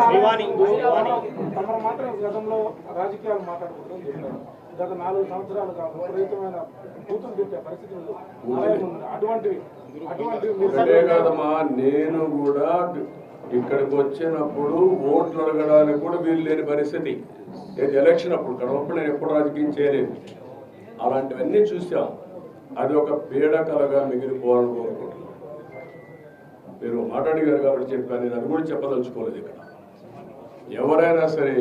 శ్రీవాణి తమరు మాత్రం గతంలో రాజకీయాలు మాట్లాడుకుంటాం గత నాలుగు సంవత్సరాలుగా విపరీతమైన కూతురు తిట్టే. అటువంటివి అటువంటివి నేను కూడా ఇక్కడికి వచ్చినప్పుడు ఓట్లు అడగడానికి కూడా వీలు లేని పరిస్థితి. ఎలక్షన్ అప్పుడు కడవప్పుడు నేను ఎప్పుడు రాజకీయం చేయలేదు. అలాంటివన్నీ చూసాం అది ఒక పీడకలగా మిగిలిపోవాలని కోరుకుంటున్నాను మీరు మాట్లాడిగారు కాబట్టి చెప్పాను నేను అది కూడా చెప్పదలుచుకోలేదు ఇక్కడ. ఎవరైనా సరే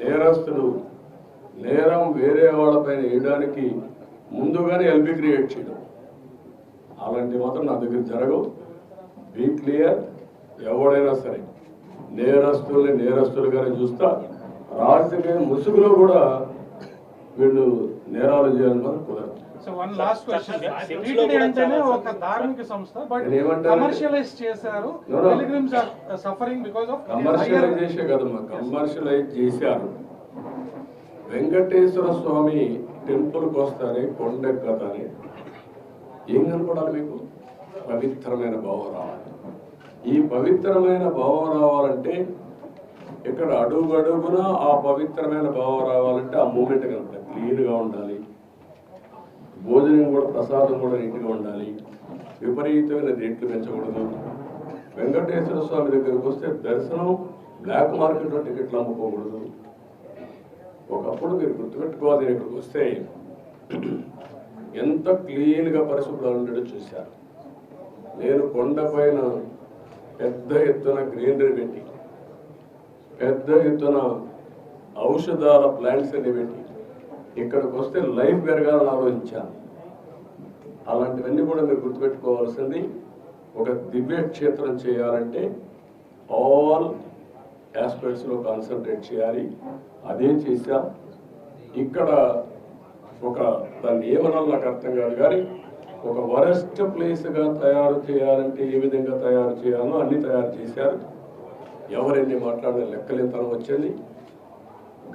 నేరస్తుడు నేరం వేరే వాళ్ళపైన వేయడానికి ముందుగానే ఎల్బీ క్రియేట్ చేయడం. అలాంటివి మాత్రం నా దగ్గర జరగవు. బీ క్లియర్ ఎవడైనా సరే నేరస్తుల్ని నేరస్తులుగానే చూస్తా. రాజకీయ ముసుగులో కూడా వీళ్ళు నేరాలు చేయాలని కుదరదు. So one last question Sims TTD లో కూడా అంటేనే చాలా ఒక ధార్మిక సంస్థ బట్? కమర్షియలైజ్ చేశారు. Pilgrims are suffering because of commercialise చేసే కదమ్మా. కమర్షియలైజ్ చేశారు. వెంకటేశ్వర స్వామి టెంపుల్కి వస్తానే కొండెక్కతానే ఏం కనపడాలి మీకు? పవిత్రమైన భావం రావాలి ఈ పవిత్రమైన భావం రావాలంటే ఇక్కడ అడుగు అడుగున ఆ పవిత్రమైన భావం రావాలంటే ఆ మూమెంట్ కనపడాలి క్లీన్గా ఉండాలి. భోజనం కూడా ప్రసాదం కూడా నీట్గా ఉండాలి. విపరీతమైన రేట్లు పెంచకూడదు. వెంకటేశ్వర స్వామి దగ్గరికి వస్తే దర్శనం బ్లాక్ మార్కెట్లో టికెట్లు అమ్ముకోకూడదు. ఒకప్పుడు మీరు గుర్తుపెట్టుకోవాలి ఇక్కడికి వస్తే ఎంత క్లీన్గా పరిశుభ్రంగా ఉండడం చూశారు. నేను కొండపైన పెద్ద ఎత్తున గ్రీనరీ పెట్టి పెద్ద ఎత్తున ఔషధాల ప్లాంట్స్ అన్ని పెట్టి ఇక్కడికి వస్తే లైఫ్ పెరగాలని ఆలోచించాను. అలాంటివన్నీ కూడా మీరు గుర్తుపెట్టుకోవాల్సింది ఒక దివ్య క్షేత్రం చేయాలంటే ఆల్ ఆస్పెక్ట్స్లో కాన్సన్ట్రేట్ చేయాలి. అదేం చేశాం. ఇక్కడ ఒక దాన్ని ఏమనాలో నాకు అర్థం కాదు కానీ ఒక వరస్ట్ ప్లేస్గా తయారు చేయాలంటే ఏ విధంగా తయారు చేయాలో అన్ని తయారు చేశారు. ఎవరెన్ని మాట్లాడిన లెక్కలేతనం వచ్చింది.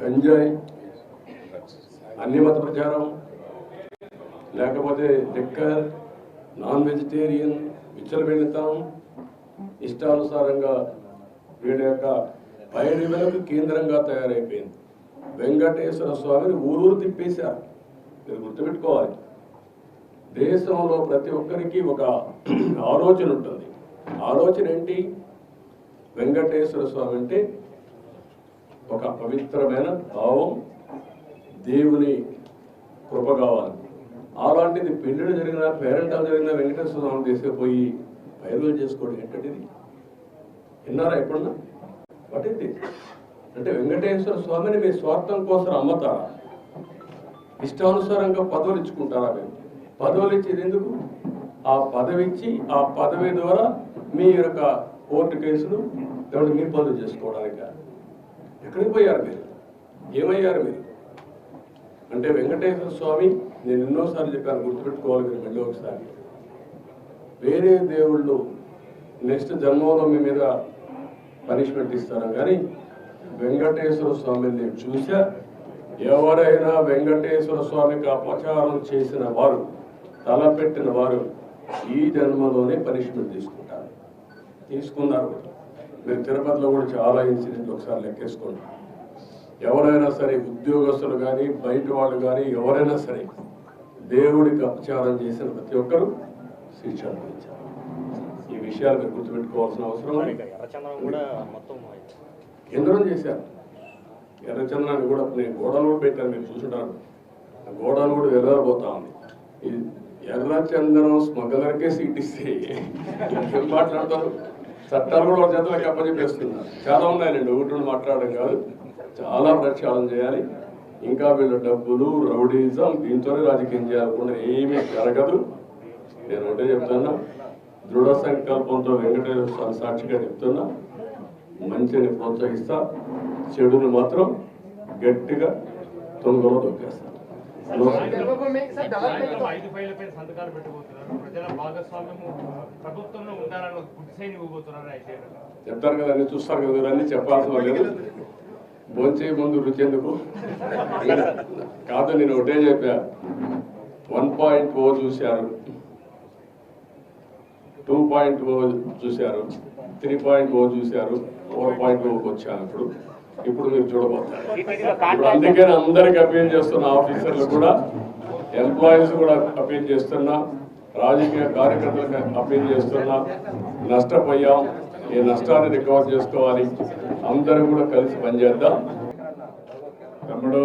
గంజాయి అన్ని మత ప్రచారం లేకపోతే లిక్కర్ నాన్ వెజిటేరియన్ విచ్చలబెడతాం ఇష్టానుసారంగా వీళ్ళ యొక్క పైరులకు కేంద్రంగా తయారైపోయింది. వెంకటేశ్వర స్వామిని ఊరూరు తిప్పేశారు. మీరు గుర్తుపెట్టుకోవాలి. దేశంలో ప్రతి ఒక్కరికి ఒక ఆలోచన ఉంటుంది. ఆలోచన ఏంటి? వెంకటేశ్వర స్వామి అంటే ఒక పవిత్రమైన భావం దేవుని కృప కావాలి. అలాంటిది పెళ్ళిళ్ళు జరిగిన పేరెంటాలు జరిగిన వెంకటేశ్వర స్వామి తీసుకుపోయి పైరులు చేసుకోవడం ఏంటంటే విన్నారా ఎప్పుడన్నా? పట్టింది. అంటే వెంకటేశ్వర స్వామిని మీ స్వార్థం కోసం అమ్మతారా ఇష్టానుసారంగా పదవులు ఇచ్చుకుంటారా మేము పదవులు ఇచ్చేది ఎందుకు? ఆ పదవి ఇచ్చి ఆ పదవి ద్వారా మీ యొక్క కోర్టు కేసులు లేకపోతే మీ పనులు చేసుకోవడానికి? ఎక్కడికి పోయారు మీరు? ఏమయ్యారు మీరు? అంటే వెంకటేశ్వర స్వామి నేను ఎన్నోసార్లు చెప్పాను గుర్తుపెట్టుకోవాలి మీరు మళ్ళీ ఒకసారి. వేరే దేవుళ్ళు నెక్స్ట్ జన్మలో మీ మీద పనిష్మెంట్ ఇస్తారు కానీ వెంకటేశ్వర స్వామిని నేను చూసా ఎవరైనా వెంకటేశ్వర స్వామికి అపచారం చేసిన వారు తలపెట్టిన వారు ఈ జన్మలోనే పనిష్మెంట్ తీసుకుంటారు. తీసుకున్నారు. కూడా. మీరు తిరుపతిలో కూడా చాలా ఇన్సిడెంట్లు ఒకసారి లెక్కేసుకోండి. ఎవరైనా సరే ఉద్యోగస్తులు కానీ బయట వాళ్ళు కానీ ఎవరైనా సరే దేవుడికి అపచారం చేసిన ప్రతి ఒక్కరూ శిక్ష అనుభవించారు ఈ విషయాలు మీరు గుర్తుపెట్టుకోవాల్సిన అవసరం కూడా కేంద్రం చేశారు. ఎర్రచంద్రాన్ని కూడా నేను గోడలు కూడా పెట్టాను మీరు చూసుంటారు. గోడలు కూడా వెళ్ళబోతా ఉంది. ఇది ఎర్రచందనం స్మగ్లర్కే సీట్ ఇస్తే ఇంకేం మాట్లాడతారు? చట్టాలు కూడా ఒక చేతులకు అప్పచెప్పేస్తున్నారు. చాలా ఉన్నాయండి ఒకటి మాట్లాడడం కాదు. చాలా ప్రక్షాళన చేయాలి. ఇంకా వీళ్ళ డబ్బులు రౌడీజం దీంతోనే రాజకీయం చేయాలకుండా ఏమీ జరగదు. నేను ఒకటే చెప్తున్నా. దృఢ సంకల్పంతో వెంకటేశ్వర స్వామి సాక్షిగా చెప్తున్నా. మంచిని ప్రోత్సహిస్తా. చెడుని మాత్రం గట్టిగా తొంగలో దొక్కేస్తా చెప్తారు కదా చూస్తారు కదా అన్ని చెప్పాల్సిన లేదు భోంచే ముందు రుచి ఎందుకు? కాదు నేను ఒకటే చెప్పా. వన్ పాయింట్ ఓ చూశారు. టూ పాయింట్ ఓ చూశారు. త్రీ పాయింట్ ఓ చూశారు. ఫోర్ పాయింట్ ఓకి వచ్చాను ఇప్పుడు. ఇప్పుడు మీరు చూడబోతారు. ఇప్పుడు అందుకని అందరికి అపీల్ చేస్తున్న ఆఫీసర్లు కూడా ఎంప్లాయీస్ కూడా అపీల్ చేస్తున్నా రాజకీయ కార్యకర్తలకు అపీల్ చేస్తున్నా నష్టపోయాం. ఈ నష్టాన్ని రికవర్ చేసుకోవాలి. అందరూ కూడా కలిసి పనిచేద్దాం. తమ్ముడు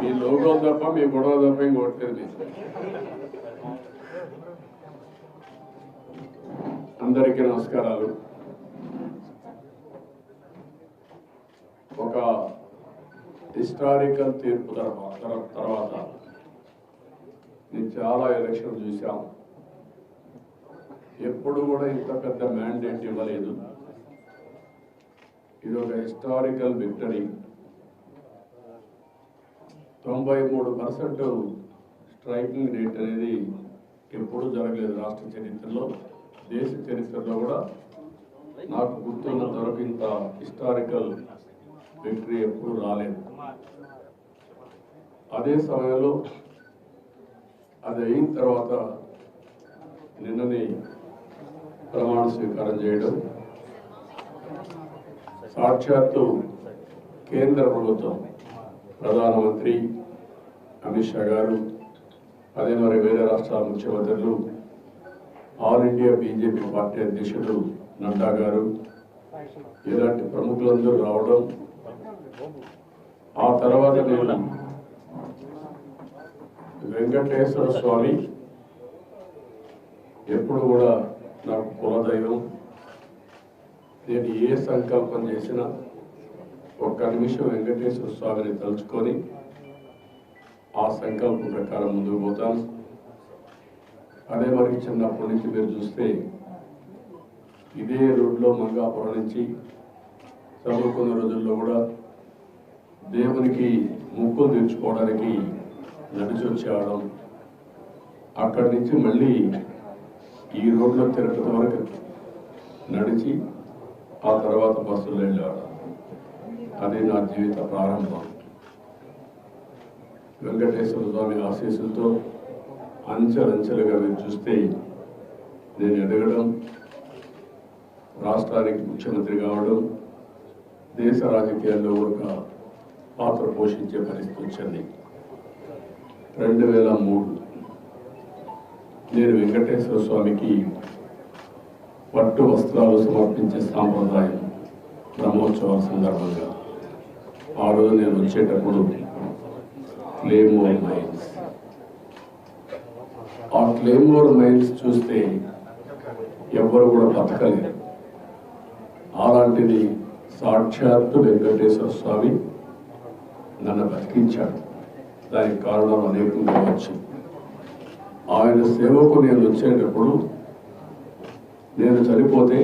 మీ లోగో తప్ప మీ గొడవ తప్ప ఇంకొట్టలేదు అందరికీ నమస్కారాలు. ఒక హిస్టారికల్ తీర్పు తర్వాత తర్వాత నేను చాలా ఎలక్షన్ చూశాము ఎప్పుడు కూడా ఇంత పెద్ద మ్యాండేట్ ఇవ్వలేదు. ఇది ఒక హిస్టారికల్ విక్టరీ తొంభై మూడు పర్సెంట్ స్ట్రైకింగ్ రేట్ అనేది ఎప్పుడు జరగలేదు రాష్ట్ర చరిత్రలో దేశ చరిత్రలో కూడా. నాకు గుర్తున్న వరకు ఇంత హిస్టారికల్ విక్టరీ ఎప్పుడు రాలేదు. అదే సమయంలో అది అయిన తర్వాత నిన్ననే ప్రమాణ స్వీకారం చేయడం సాక్షాత్తు కేంద్ర ప్రభుత్వం ప్రధానమంత్రి అమిత్ షా గారు అదే మరి వేరే రాష్ట్రాల ముఖ్యమంత్రులు ఆల్ ఇండియా బీజేపీ పార్టీ అధ్యక్షుడు నడ్డా గారు ఇలాంటి ప్రముఖులందరూ రావడం ఆ తర్వాత నేను వెంకటేశ్వర స్వామి ఎప్పుడు కూడా నాకు కులదైవం. నేను ఏ సంకల్పం చేసినా ఒక్క నిమిషం వెంకటేశ్వర స్వామిని తలుచుకొని ఆ సంకల్పం ప్రకారం ముందుకు పోతాను. అదే మరి చిన్నప్పటి నుంచి మీరు చూస్తే ఇదే రోడ్లో మంగాపురం నుంచి చదువుకున్న రోజుల్లో కూడా దేవునికి ముక్కులు తీర్చుకోవడానికి నడిచి వచ్చేవాళ్ళం అక్కడి నుంచి మళ్ళీ ఈ రోడ్లో తిరగటం వరకు నడిచి ఆ తర్వాత బస్సులో వెళ్ళాడు అది నా జీవిత ప్రారంభం. వెంకటేశ్వర స్వామి ఆశీస్సులతో అంచెలంచెలుగా మీరు చూస్తే నేను ఎదగడం రాష్ట్రానికి ముఖ్యమంత్రి కావడం దేశ రాజకీయాల్లో ఒక పాత్ర పోషించే పరిస్థితి వచ్చింది. రెండు వేల మూడు నేను వెంకటేశ్వర స్వామికి పట్టు వస్త్రాలు సమర్పించే సాంప్రదాయం బ్రహ్మోత్సవాల సందర్భంగా. ఆ రోజు నేను వచ్చేటప్పుడు క్లేమోర్ మైన్స్ ఆ క్లేమోర్ మైన్స్ చూస్తే ఎవ్వరు కూడా బతకలేరు. అలాంటిది సాక్షాత్తు వెంకటేశ్వర స్వామి నన్ను బతికించాడు. దానికి కారణం అనేకం కావచ్చు. ఆయన సేవకు నేను వచ్చేటప్పుడు నేను చనిపోతే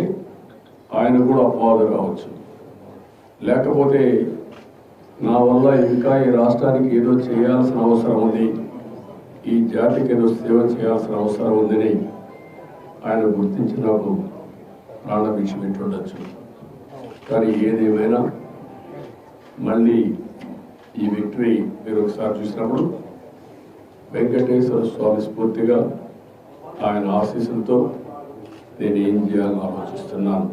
ఆయన కూడా అపవాదు కావచ్చు. లేకపోతే నా వల్ల ఇంకా ఈ రాష్ట్రానికి ఏదో చేయాల్సిన అవసరం ఉంది. ఈ జాతికి ఏదో సేవ చేయాల్సిన అవసరం ఉందని ఆయన గుర్తించి నాకు ప్రాణభిక్ష పెట్టుండొచ్చు కానీ ఏదేమైనా మళ్ళీ ఈ విక్టరీ మీరు ఒకసారి చూసినప్పుడు వెంకటేశ్వర స్వామి స్ఫూర్తిగా ఆయన ఆశీస్సులతో నేను ఏం చేయాలని ఆలోచిస్తున్నాను.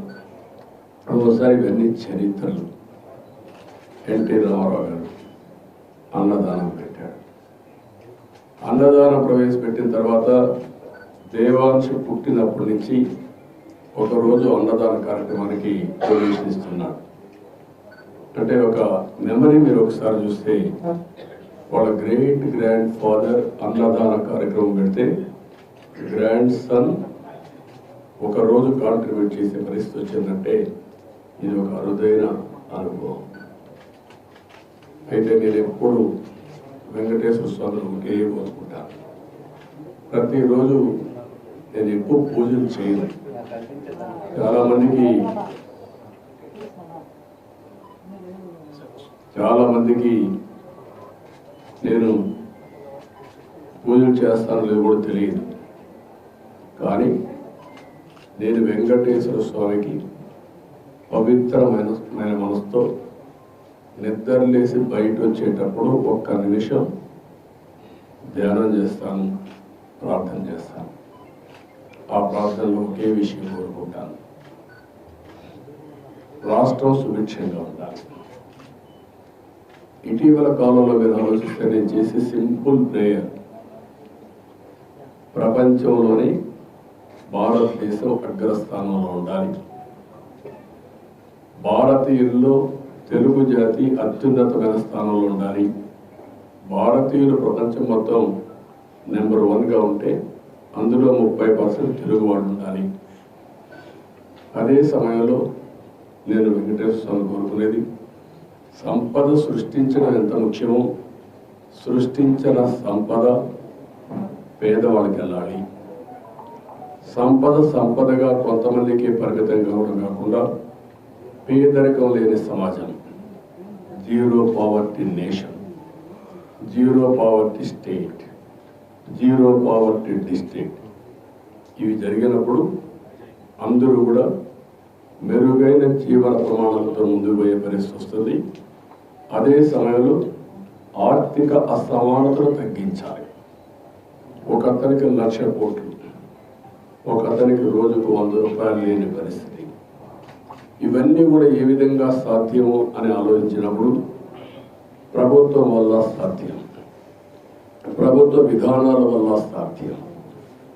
ఒకసారి ఇవన్నీ చరిత్రలు. ఎన్టీ రామారావు గారు అన్నదానం పెట్టాడు అన్నదానం ప్రవేశపెట్టిన తర్వాత దేవాంశ పుట్టినప్పటి నుంచి ఒకరోజు అన్నదాన కార్యక్రమానికి ప్రవేశిస్తున్నాడు. అంటే ఒక మెమరీ మీరు ఒకసారి చూస్తే వాళ్ళ గ్రేట్ గ్రాండ్ ఫాదర్ అన్నదాన కార్యక్రమం పెడితే గ్రాండ్ సన్ ఒక రోజు కాంట్రిబ్యూట్ చేసే పరిస్థితి వచ్చిందంటే ఇది ఒక అరుదైన అనుభవం. అయితే నేను ఎప్పుడు వెంకటేశ్వర స్వామిని ఒకే కోరుకుంటాను ప్రతిరోజు నేను ఎక్కువ పూజలు చేయను. చాలామందికి చాలామందికి నేను పూజలు చేస్తానో లేదో కూడా తెలియదు. కానీ నేను వెంకటేశ్వర స్వామికి పవిత్రమైన మనసుతో నిద్రలేసి బయట వచ్చేటప్పుడు ఒక్క నిమిషం ధ్యానం చేస్తాను ప్రార్థన చేస్తాను. ఆ ప్రార్థనలో ఒకే విషయం కోరుకుంటాను. రాష్ట్రం సుభిక్షంగా ఉండాలి. ఇటీవల కాలంలో మీరు ఆలోచిస్తే నేను చేసే సింపుల్ ప్రేయర్. ప్రపంచంలోని భారతదేశం అగ్రస్థానంలో ఉండాలి. భారతీయుల్లో తెలుగు జాతి అత్యున్నతమైన స్థానంలో ఉండాలి. భారతీయులు ప్రపంచం మొత్తం నెంబర్ వన్గా ఉంటే అందులో ముప్పై పర్సెంట్ తెలుగు ఉండాలి. అదే సమయంలో నేను వెంకటేశ్వర స్వామి కోరుకునేది సంపద సృష్టించడం ఎంత ముఖ్యమో సృష్టించిన సంపద పేదవాళ్ళకి వెళ్ళాలి. సంపద సంపదగా కొంతమందికి పరిమితం కావడం కాకుండా పేదరికం లేని సమాజం. Zero poverty nation. Zero poverty state. Zero poverty district. ఇవి జరిగినప్పుడు అందరూ కూడా మెరుగైన జీవన ప్రమాణాలతో ముందుకు పోయే పరిస్థితి వస్తుంది. అదే సమయంలో ఆర్థిక అసమానతను తగ్గించాలి. ఒక అతనికి లక్ష కోట్లు ఒక అతనికి రోజుకు వంద రూపాయలు లేని పరిస్థితి. ఇవన్నీ కూడా ఏ విధంగా సాధ్యమో అని ఆలోచించినప్పుడు ప్రభుత్వం వల్ల సాధ్యం. ప్రభుత్వ విధానాల వల్ల సాధ్యం.